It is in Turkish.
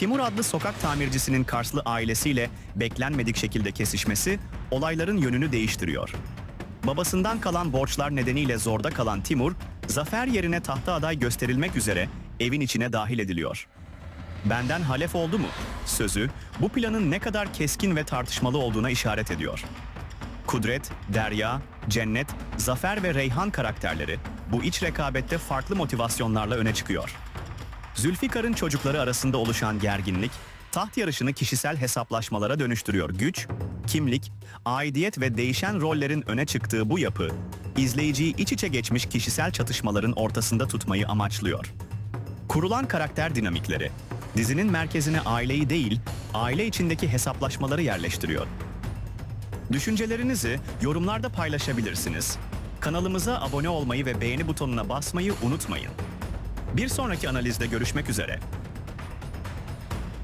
Timur adlı sokak tamircisinin Karslı ailesiyle beklenmedik şekilde kesişmesi olayların yönünü değiştiriyor. Babasından kalan borçlar nedeniyle zorda kalan Timur, zafer yerine tahta aday gösterilmek üzere evin içine dahil ediliyor. Benden halef oldu mu? Sözü bu planın ne kadar keskin ve tartışmalı olduğuna işaret ediyor. Kudret, Derya, Cennet, Zafer ve Reyhan karakterleri bu iç rekabette farklı motivasyonlarla öne çıkıyor. Zülfikar'ın çocukları arasında oluşan gerginlik, taht yarışını kişisel hesaplaşmalara dönüştürüyor. Güç, kimlik, aidiyet ve değişen rollerin öne çıktığı bu yapı, izleyiciyi iç içe geçmiş kişisel çatışmaların ortasında tutmayı amaçlıyor. Kurulan karakter dinamikleri, dizinin merkezine aileyi değil, aile içindeki hesaplaşmaları yerleştiriyor. Düşüncelerinizi yorumlarda paylaşabilirsiniz. Kanalımıza abone olmayı ve beğeni butonuna basmayı unutmayın. Bir sonraki analizde görüşmek üzere.